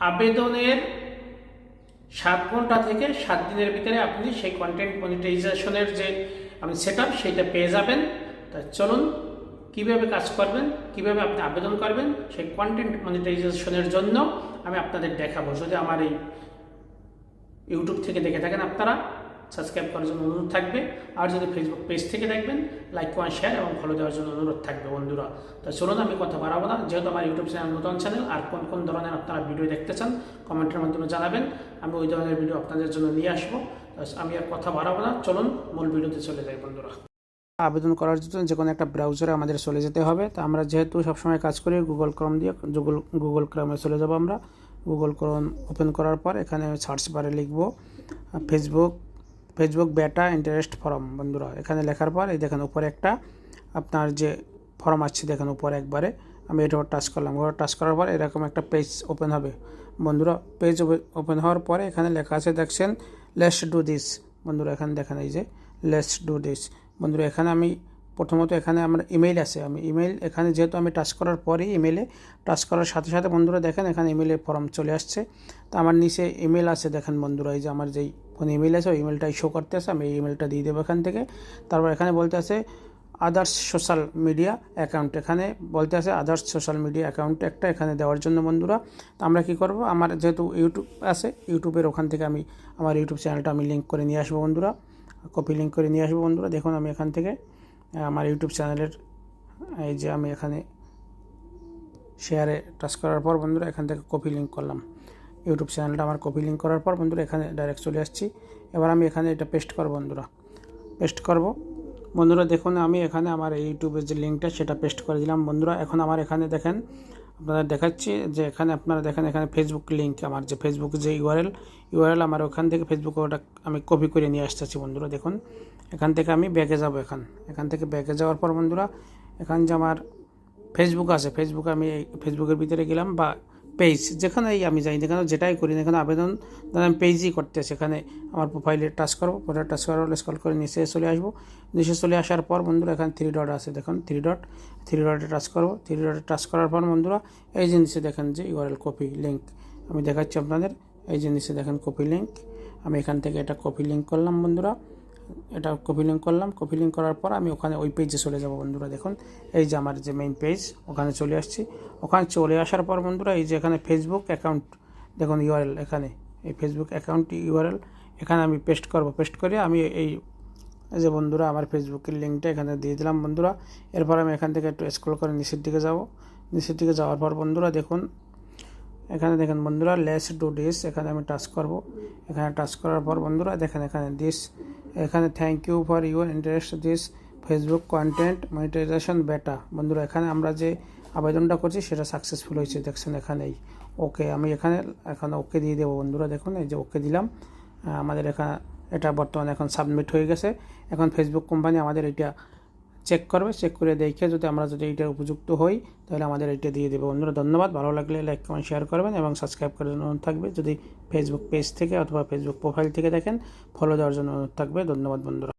আবেদনের সাত ঘণ্টা থেকে সাত দিনের ভিতরে আপনি সেই কন্টেন্ট মনিটাইজেশনের যে আপনি সেট আপ সেইটা পেয়ে যাবেন। তা চলুন, কীভাবে কাজ করবেন, কীভাবে আপনি আবেদন করবেন, সেই কন্টেন্ট মনিটাইজেশনের জন্য আমি আপনাদের দেখাবো। যদি আমার এই ইউটিউব থেকে দেখে থাকেন আপনারা সাবস্ক্রাইব করার জন্য অনুরোধ থাকবে। আর যদি ফেসবুক পেজ থেকে দেখবেন লাইক কমেন্ট শেয়ার এবং ফলো দেওয়ার জন্য অনুরোধ থাকবে বন্ধুরা। তো চলুন, আমি কথা বাড়াবো না। যেহেতু আমার ইউটিউব চ্যানেল নতুন চ্যানেল আর কোন কোন ধরনের আপনারা ভিডিও দেখতে চান, কমেন্টের মাধ্যমে জানাবেন। আমি ওই ধরনের ভিডিও আপনাদের জন্য নিয়ে আসব। আমি আর কথা বাড়াবো না। চলুন, মূল ভিডিওতে চলে যাই বন্ধুরা। আবেদন করার জন্য যে কোনো একটা ব্রাউজারে আমাদের চলে যেতে হবে। তো আমরা যেহেতু সবসময় কাজ করি গুগল ক্রম দিয়ে গুগল গুগল ক্রমে চলে যাব আমরা। গুগল ক্রম ওপেন করার পর এখানে সার্চ বারে লিখব Facebook Facebook beta interest form বন্ধুরা, এখানে লেখার পর এই দেখেন উপরে একটা আপনার যে ফর্ম আসছে, দেখেন উপরে একবারে আমি এটা টাচ করলাম। ওটা টাচ করার পর এরকম একটা পেজ ওপেন হবে। বন্ধুরা পেজ ওপেন হওয়ার পরে এখানে লেখা আছে, দেখছেন লেটস ডু দিস বন্ধুরা, এখানে দেখেন এই যে লেটস ডু দিস বন্ধুরা, এখানে আমি প্রথমত এখানে আমার ইমেইল আছে। আমি ইমেইল এখানে যেহেতু আমি টাচ করার পরেই ইমেইলে টাচ করার সাথে সাথে বন্ধুরা দেখেন এখানে ইমেইলের ফর্ম চলে আসছে। তো আমার নিচে ইমেল আছে, দেখেন বন্ধুরা, এই যে আমার যেই ফোনে ইমেল আছে ওই ইমেলটাই শো করতে আসে আমি এই ইমেলটা দিয়ে দেবো এখান থেকে। তারপর এখানে বলতে আছে আদার্স সোশ্যাল মিডিয়া অ্যাকাউন্ট এখানে বলতে আছে আদার্স সোশ্যাল মিডিয়া অ্যাকাউন্ট একটা এখানে দেওয়ার জন্য বন্ধুরা। তো আমরা কী করব? আমার যেহেতু ইউটিউব আছে ইউটিউবের ওখান থেকে আমি, আমার ইউটিউব চ্যানেলটা আমি লিঙ্ক করে নিয়ে আসব বন্ধুরা। কপি লিঙ্ক করে নিয়ে আসব বন্ধুরা। দেখুন আমি এখান থেকে আমার ইউটিউব চ্যানেলের এই যে আমি এখানে শেয়ারে টাচ করার পর বন্ধুরা, এখান থেকে কপি লিঙ্ক করলাম। ইউটিউব চ্যানেলটা আমার কপি লিঙ্ক করার পর বন্ধুরা এখানে ডাইরেক্ট চলে আসছি। এবার আমি এখানে এটা পেস্ট করব বন্ধুরা। পেস্ট করব। বন্ধুরা দেখুন, আমি এখানে আমার ইউটিউবের যে লিঙ্কটা সেটা পেস্ট করে দিলাম। বন্ধুরা, এখন আমার এখানে দেখেন, আপনারা দেখাচ্ছি যে এখানে আপনারা দেখেন, এখানে ফেসবুক লিঙ্ক আমার যে ফেসবুক যে ইউআরএল ইউআরএল আমার ওখান থেকে ফেসবুকে ওটা আমি কপি করে নিয়ে আসতেছি বন্ধুরা, দেখুন। এখান থেকে আমি ব্যাগে যাব এখান। এখান থেকে ব্যাগে যাওয়ার পর বন্ধুরা, এখান যে আমার ফেসবুক আছে ফেসবুক আমি ফেসবুকের ভিতরে গেলাম বা পেজ যেখানেই আমি যাই না কেন, যেটাই করি না এখানে আবেদন আমি পেজই করতে, সেখানে আমার প্রোফাইলে টাচ করব প্রোফাইলে টাচ করার স্কল করে নিচে চলে আসব। নিচে চলে আসার পর বন্ধুরা, এখানে থ্রি ডট আছে, দেখুন থ্রি ডট থ্রি ডটে টাচ করব। থ্রি ডটে টাচ করার পর বন্ধুরা, এই নিচে দেখেন যে ইউআরএল কপি লিঙ্ক আমি দেখাচ্ছি আপনাদের, এই নিচে দেখেন কপি লিঙ্ক আমি এখান থেকে এটা কপি লিঙ্ক করলাম বন্ধুরা। এটা কপি লিঙ্ক করলাম। কপি লিঙ্ক করার পর আমি ওখানে ওই পেজে চলে যাব বন্ধুরা, দেখুন। এই যে আমার যে মেইন পেজ ওখানে চলে আসছি। ওখানে চলে আসার পর বন্ধুরা, এই যে এখানে ফেসবুক অ্যাকাউন্ট দেখুন ইউআরএল এখানে। এই ফেসবুক অ্যাকাউন্ট ইউআরএল এখানে আমি পেস্ট করব। পেস্ট করে আমি এই যে বন্ধুরা, আমার ফেসবুকের লিঙ্কটা এখানে দিয়ে দিলাম বন্ধুরা। এরপর আমি এখান থেকে একটু স্ক্রল করে নিচের দিকে যাব। নিচের দিকে যাওয়ার পর বন্ধুরা, দেখুন। এখানে দেখেন বন্ধুরা লেস ডু ডিস এখানে আমি টাচ করব। এখানে টাচ করার পর বন্ধুরা, দেখেন এখানে দিস এখানে thank you for your interest this Facebook content monetization beta বন্ধুরা, এখানে আমরা যে আবেদনটা করছি সেটা সাকসেসফুল হয়েছে, দেখছেন এখানেই। ওকে আমি এখানে এখন ওকে দিয়ে দেবো বন্ধুরা, দেখুন, এই যে ওকে দিলাম। আমাদের এখানে এটা বর্তমানে এখন সাবমিট হয়ে গেছে। এখন ফেসবুক কোম্পানি আমাদের এটা চেক করবে চেক করে দেখে যদি আমরা যদি এইটার উপযুক্ত হই, তাহলে আমাদের এইটা দিয়ে দেবে। বন্ধুরা, ধন্যবাদ। ভালো লাগলে লাইক কমেন্ট শেয়ার করবেন এবং সাবস্ক্রাইব করার জন্য অনুরোধ থাকবে। যদি ফেসবুক পেজ থেকে অথবা ফেসবুক প্রোফাইল থেকে দেখেন ফলো দেওয়ার জন্য অনুরোধ থাকবে। ধন্যবাদ বন্ধুরা।